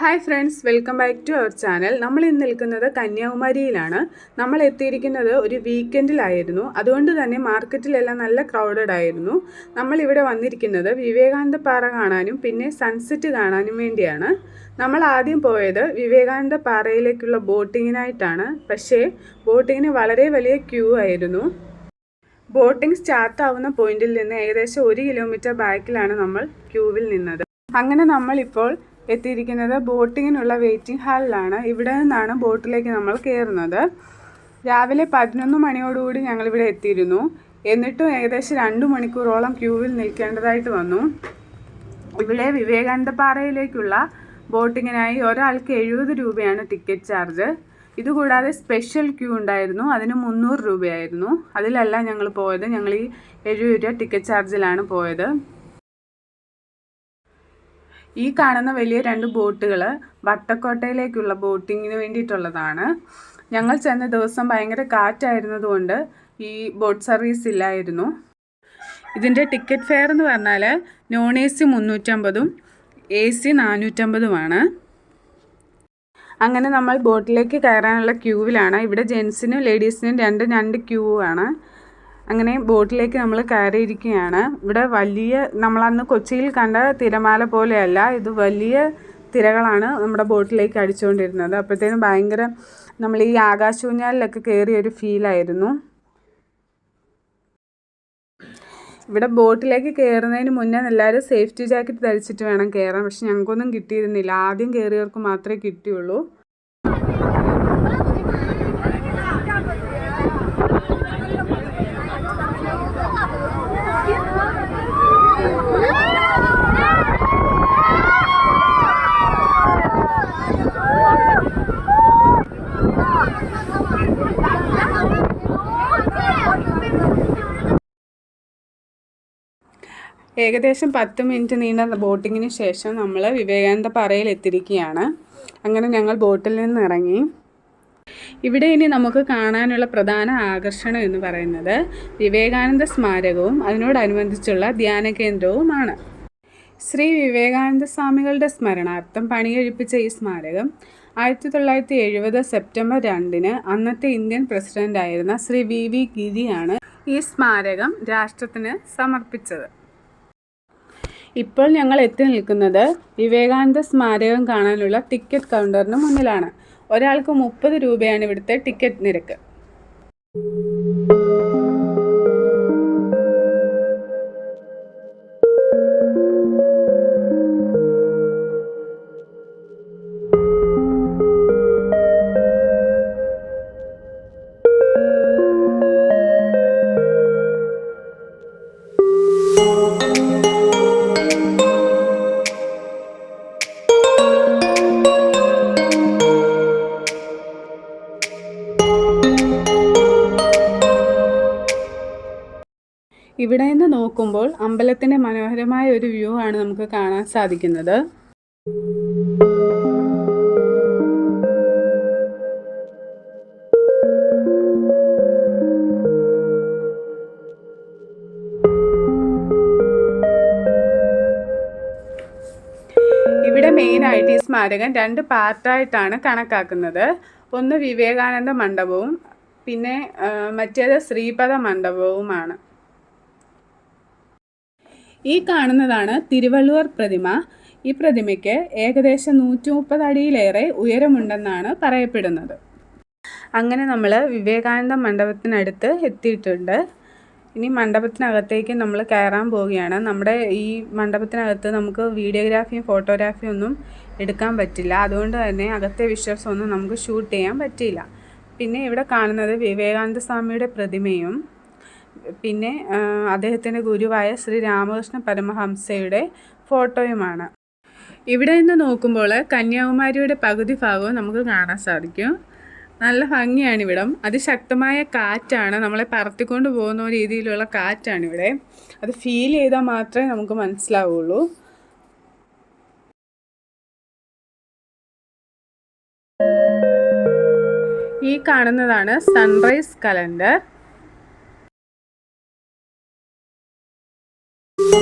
Hi friends welcome back to our channel നമ്മൾ ഇന്ന് നിൽക്കുന്നത് കന്യാകുമാരിയിലാണ്. നമ്മൾ എത്തിയിരിക്കുന്നത് ഒരു വീക്കെൻഡിലായിരുന്നു അതുകൊണ്ട് തന്നെ മാർക്കറ്റിലെല്ലാം നല്ല ക്രൗഡഡ് ആയിരുന്നു. നമ്മൾ ഇവിടെ വന്നിരിക്കുന്നത് വിവേകാനന്ദ പാറ കാണാനും പിന്നെ സൺസെറ്റ് കാണാനും വേണ്ടിയാണ്. നമ്മൾ ആദ്യം പോയത് വിവേകാനന്ദ പാറയിലേക്കുള്ള ബോട്ടിങ്ങിനായിട്ടാണ്. പക്ഷേ ബോട്ടിങ്ങിന് വളരെ വലിയ ക്യൂ ആയിരുന്നു. ബോട്ടിംഗ് സ്റ്റാർട്ട് ആവുന്ന പോയിന്റിൽ നിന്ന് ഏകദേശം ഒരു കിലോമീറ്റർ ബാക്കിലാണ് നമ്മൾ ക്യൂവിൽ നിന്നത്. അങ്ങനെ നമ്മളിപ്പോൾ എത്തിയിരിക്കുന്നത് ബോട്ടിങ്ങിനുള്ള വെയിറ്റിംഗ് ഹാളിലാണ്. ഇവിടെ നിന്നാണ് ബോട്ടിലേക്ക് നമ്മൾ കയറുന്നത്. രാവിലെ പതിനൊന്ന് മണിയോടുകൂടി ഞങ്ങളിവിടെ എത്തിയിരുന്നു. എന്നിട്ടും ഏകദേശം രണ്ട് മണിക്കൂറോളം ക്യൂവിൽ നിൽക്കേണ്ടതായിട്ട് വന്നു. ഇവിടെ വിവേകാനന്ദ പാറയിലേക്കുള്ള ബോട്ടിങ്ങിനായി ഒരാൾക്ക് എഴുപത് രൂപയാണ് ടിക്കറ്റ് ചാർജ്. ഇതുകൂടാതെ സ്പെഷ്യൽ ക്യൂ ഉണ്ടായിരുന്നു. അതിന് മുന്നൂറ് രൂപയായിരുന്നു. അതിലല്ല ഞങ്ങൾ പോയത്. ഞങ്ങൾ ഈ എഴുപത് രൂപ ടിക്കറ്റ് ചാർജിലാണ് പോയത്. ഈ കാണുന്ന വലിയ രണ്ട് ബോട്ടുകൾ വട്ടക്കോട്ടയിലേക്കുള്ള ബോട്ടിങ്ങിന് വേണ്ടിയിട്ടുള്ളതാണ്. ഞങ്ങൾ ചെന്ന ദിവസം ഭയങ്കര കാറ്റായിരുന്നതുകൊണ്ട് ഈ ബോട്ട് സർവീസ് ഇല്ലായിരുന്നു. ഇതിന്റെ ടിക്കറ്റ് ഫെയർ എന്ന് പറഞ്ഞാൽ നോൺ എ സി മുന്നൂറ്റമ്പതും എ സി നാനൂറ്റമ്പതുമാണ്. അങ്ങനെ നമ്മൾ ബോട്ടിലേക്ക് കയറാനുള്ള ക്യൂവിലാണ്. ഇവിടെ ജെൻസിനും ലേഡീസിനും രണ്ട് രണ്ട് ക്യൂ ആണ്. അങ്ങനെ ബോട്ടിലേക്ക് നമ്മൾ കയറിയിരിക്കുകയാണ്. ഇവിടെ വലിയ നമ്മളന്ന് കൊച്ചിയിൽ കണ്ട തിരമാല പോലെയല്ല ഇത് വലിയ തിരകളാണ് നമ്മുടെ ബോട്ടിലേക്ക് അടിച്ചുകൊണ്ടിരുന്നത്. അപ്പോഴത്തേനും ഭയങ്കര നമ്മൾ ഈ ആകാശൂഞ്ഞാലിലൊക്കെ കയറിയ ഒരു ഫീലായിരുന്നു ഇവിടെ ബോട്ടിലേക്ക് കയറുന്നതിന് മുന്നേ എല്ലാവരും സേഫ്റ്റി ജാക്കറ്റ് ധരിച്ചിട്ട് വേണം കയറാൻ. പക്ഷെ ഞങ്ങൾക്കൊന്നും കിട്ടിയിരുന്നില്ല. ആദ്യം കയറിയവർക്ക് മാത്രമേ കിട്ടിയുള്ളൂ. ഏകദേശം പത്ത് മിനിറ്റ് നീണ്ട ബോട്ടിങ്ങിന് ശേഷം നമ്മൾ വിവേകാനന്ദ പാറയിൽ എത്തിയിരിക്കുകയാണ്. അങ്ങനെ ഞങ്ങൾ ബോട്ടിൽ നിന്ന് ഇറങ്ങി. ഇവിടെ ഇനി നമുക്ക് കാണാനുള്ള പ്രധാന ആകർഷണം എന്ന് പറയുന്നത് വിവേകാനന്ദ സ്മാരകവും അതിനോടനുബന്ധിച്ചുള്ള ധ്യാന കേന്ദ്രവുമാണ്. ശ്രീ വിവേകാനന്ദ സ്വാമികളുടെ സ്മരണാർത്ഥം പണികഴിപ്പിച്ച ഈ സ്മാരകം ആയിരത്തി തൊള്ളായിരത്തി എഴുപത് സെപ്റ്റംബർ രണ്ടിന് അന്നത്തെ ഇന്ത്യൻ പ്രസിഡന്റായിരുന്ന ശ്രീ വി വി ഗിരിയാണ് ഈ സ്മാരകം രാഷ്ട്രത്തിന് സമർപ്പിച്ചത്. ഇപ്പോൾ ഞങ്ങൾ എത്തി നിൽക്കുന്നത് വിവേകാനന്ദ സ്മാരകം കാണാനുള്ള ടിക്കറ്റ് കൗണ്ടറിന് മുന്നിലാണ്. ഒരാൾക്ക് മുപ്പത് രൂപയാണ് ഇവിടുത്തെ ടിക്കറ്റ് നിരക്ക്. ഇവിടെ നിന്ന് നോക്കുമ്പോൾ അമ്പലത്തിന്റെ മനോഹരമായ ഒരു വ്യൂ ആണ് നമുക്ക് കാണാൻ സാധിക്കുന്നത്. ഇവിടെ മെയിനായിട്ട് ഈ സ്മാരകം രണ്ട് പാർട്ടായിട്ടാണ് കണക്കാക്കുന്നത്. ഒന്ന് വിവേകാനന്ദ മണ്ഡപവും പിന്നെ മറ്റേത് ശ്രീപദ മണ്ഡപവുമാണ്. ഈ കാണുന്നതാണ് തിരുവള്ളുവർ പ്രതിമ. ഈ പ്രതിമയ്ക്ക് ഏകദേശം നൂറ്റി മുപ്പത് അടിയിലേറെ ഉയരമുണ്ടെന്നാണ് പറയപ്പെടുന്നത്. അങ്ങനെ നമ്മൾ വിവേകാനന്ദ മണ്ഡപത്തിനടുത്ത് എത്തിയിട്ടുണ്ട്. ഇനി മണ്ഡപത്തിനകത്തേക്ക് നമ്മൾ കയറാൻ പോവുകയാണ്. നമ്മുടെ ഈ മണ്ഡപത്തിനകത്ത് നമുക്ക് വീഡിയോഗ്രാഫിയും ഫോട്ടോഗ്രാഫിയും ഒന്നും എടുക്കാൻ പറ്റില്ല. അതുകൊണ്ട് തന്നെ അകത്തെ വിശ്വാസമൊന്നും നമുക്ക് ഷൂട്ട് ചെയ്യാൻ പറ്റിയില്ല. പിന്നെ ഇവിടെ കാണുന്നത് വിവേകാനന്ദ സ്വാമിയുടെ പ്രതിമയും പിന്നെ അദ്ദേഹത്തിന്റെ ഗുരുവായ ശ്രീ രാമകൃഷ്ണ പരമഹംസയുടെ ഫോട്ടോയുമാണ്. ഇവിടെ നിന്ന് നോക്കുമ്പോൾ കന്യാകുമാരിയുടെ പകുതി ഭാഗവും നമുക്ക് കാണാൻ സാധിക്കും. നല്ല ഭംഗിയാണ് ഇവിടം അതിശക്തമായ കാറ്റാണ്. നമ്മളെ പറത്തിക്കൊണ്ട് പോകുന്ന രീതിയിലുള്ള കാറ്റാണ് ഇവിടെ അത് ഫീൽ ചെയ്താൽ മാത്രമേ നമുക്ക് മനസ്സിലാവുള്ളൂ. ഈ കാണുന്നതാണ് സൺറൈസ് കലണ്ടർ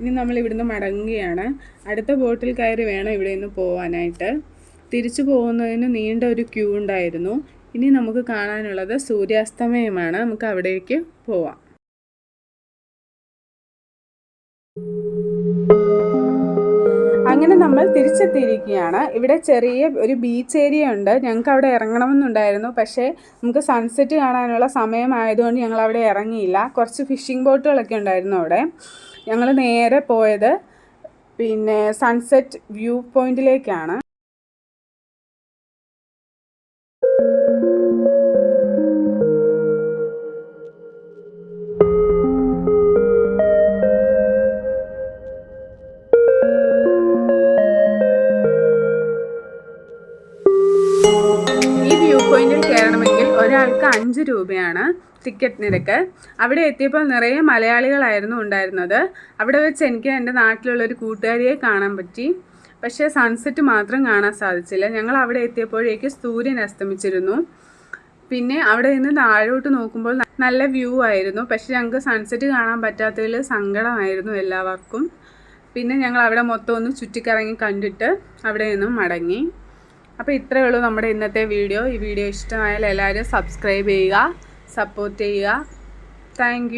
നമ്മൾ ഇവിടുന്ന് മടങ്ങുകയാണ്. അടുത്ത ബോട്ടിൽ കയറി വേണം ഇവിടെ നിന്ന് പോകാനായിട്ട് തിരിച്ചു പോകുന്നതിന് നീണ്ട ഒരു ക്യൂ ഉണ്ടായിരുന്നു. ഇനി നമുക്ക് കാണാനുള്ളത് സൂര്യാസ്തമയമാണ്. നമുക്ക് അവിടേക്ക് പോവാം. അങ്ങനെ നമ്മൾ തിരിച്ചെത്തിയിരിക്കുകയാണ്. ഇവിടെ ചെറിയ ഒരു ബീച്ച് ഏരിയ ഉണ്ട്. ഞങ്ങൾക്ക് അവിടെ ഇറങ്ങണമെന്നുണ്ടായിരുന്നു. പക്ഷേ നമുക്ക് സൺസെറ്റ് കാണാനുള്ള സമയമായതുകൊണ്ട് ഞങ്ങൾ അവിടെ ഇറങ്ങിയില്ല. കുറച്ച് ഫിഷിംഗ് ബോട്ടുകളൊക്കെ ഉണ്ടായിരുന്നു അവിടെ. ഞങ്ങൾ നേരെ പോയത് പിന്നെ സൺസെറ്റ് വ്യൂ പോയിന്റിലേക്കാണ് വ്യൂ പോയിന്റിൽ കയറണമെങ്കിൽ ഒരാൾക്ക് അഞ്ച് രൂപയാണ് ടിക്കറ്റ് നിരക്ക്. അവിടെ എത്തിയപ്പോൾ നിറയെ മലയാളികളായിരുന്നു ഉണ്ടായിരുന്നത്. അവിടെ വെച്ച് എനിക്ക് എന്റെ നാട്ടിലുള്ള ഒരു കൂട്ടുകാരിയെ കാണാൻ പറ്റി. പക്ഷേ സൺസെറ്റ് മാത്രം കാണാൻ സാധിച്ചില്ല. ഞങ്ങൾ അവിടെ എത്തിയപ്പോഴേക്ക് സൂര്യൻ അസ്തമിച്ചിരുന്നു. പിന്നെ അവിടെ നിന്ന് താഴോട്ട് നോക്കുമ്പോൾ നല്ല വ്യൂ ആയിരുന്നു. പക്ഷെ ഞങ്ങൾക്ക് സൺസെറ്റ് കാണാൻ പറ്റാത്തതിൽ സങ്കടമായിരുന്നു എല്ലാവർക്കും. പിന്നെ ഞങ്ങൾ അവിടെ മൊത്തം ഒന്ന് ചുറ്റിക്കറങ്ങി കണ്ടിട്ട് അവിടെ നിന്നും മടങ്ങി. അപ്പോൾ ഇത്രയേ ഉള്ളൂ നമ്മുടെ ഇന്നത്തെ വീഡിയോ. ഈ വീഡിയോ ഇഷ്ടമായാൽ എല്ലാവരും സബ്സ്ക്രൈബ് ചെയ്യുക സപ്പോർട്ട് ചെയ്യുക. താങ്ക്